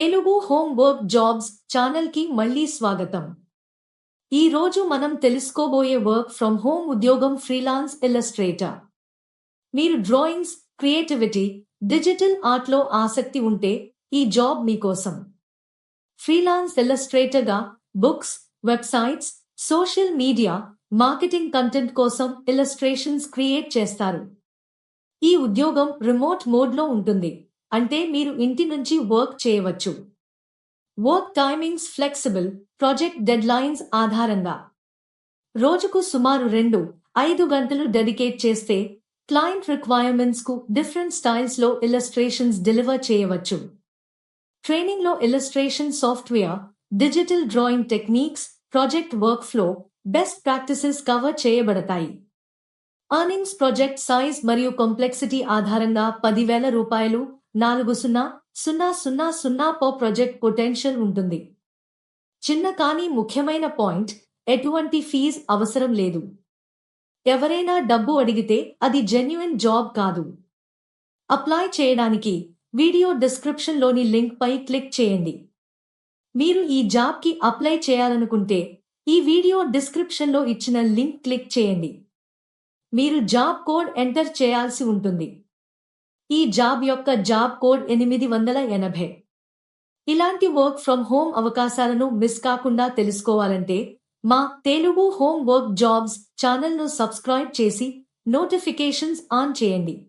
Telugu home work jobs ఛానల్కి మళ్ళీ స్వాగతం. ఈ రోజు మనం తెలుసుకోబోయే వర్క్ ఫ్రమ్ హోమ్ ఉద్యోగం ఫ్రీలాన్స్ ఇల్లస్ట్రేటర్. మీరు డ్రాయింగ్స్ క్రియేటివిటీ డిజిటల్ ఆర్ట్లో ఆసక్తి ఉంటే ఈ జాబ్ మీకోసం. Freelance ఇల్లస్ట్రేటర్గా books websites social media marketing content కోసం ఇల్లస్ట్రేషన్స్ క్రియేట్ చేస్తారు. ఈ ఉద్యోగం రిమోట్ మోడ్లో ఉంటుంది. అంటే మీరు ఇంటి నుంచి వర్క్ చేయవచ్చు. Work timings flexible project deadlines ఆధారంగా. రోజుకు సుమారు రెండు ఐదు గంటలు డెడికేట్ చేస్తే క్లయింట్ రిక్వైర్మెంట్స్కు డిఫరెంట్ స్టైల్స్లో ఇల్లస్ట్రేషన్స్ డెలివర్ చేయవచ్చు. ట్రైనింగ్లో illustration software digital drawing techniques project work flow best practices cover చేయబడతాయి. అర్నింగ్స్ ప్రాజెక్ట్ సైజ్ మరియు కాంప్లెక్సిటీ ఆధారంగా పదివేల రూపాయలు నాలుగు సున్నా సున్నా సున్నా సున్నా పో ప్రాజెక్ట్ పొటెన్షియల్ ఉంటుంది. చిన్న కానీ ముఖ్యమైన పాయింట్ ఎటువంటి ఫీజ్ అవసరం లేదు. ఎవరైనా డబ్బు అడిగితే అది జెన్యున్ జాబ్ కాదు. అప్లై చేయడానికి వీడియో డిస్క్రిప్షన్లోని లింక్పై క్లిక్ చేయండి. మీరు ఈ జాబ్కి అప్లై చేయాలనుకుంటే ఈ వీడియో డిస్క్రిప్షన్లో ఇచ్చిన లింక్ క్లిక్ చేయండి. మీరు జాబ్ కోడ్ ఎంటర్ చేయాల్సి ఉంటుంది. ఈ జాబ్ యొక్క జాబ్ కోడ్ ఎనిమిది వందల ఎనభై. ఇలాంటి వర్క్ ఫ్రమ్ హోమ్ అవకాశాలను మిస్ కాకుండా తెలుసుకోవాలంటే మా తెలుగు హోమ్ వర్క్ జాబ్స్ ఛానల్ను సబ్స్క్రైబ్ చేసి నోటిఫికేషన్స్ ఆన్ చేయండి.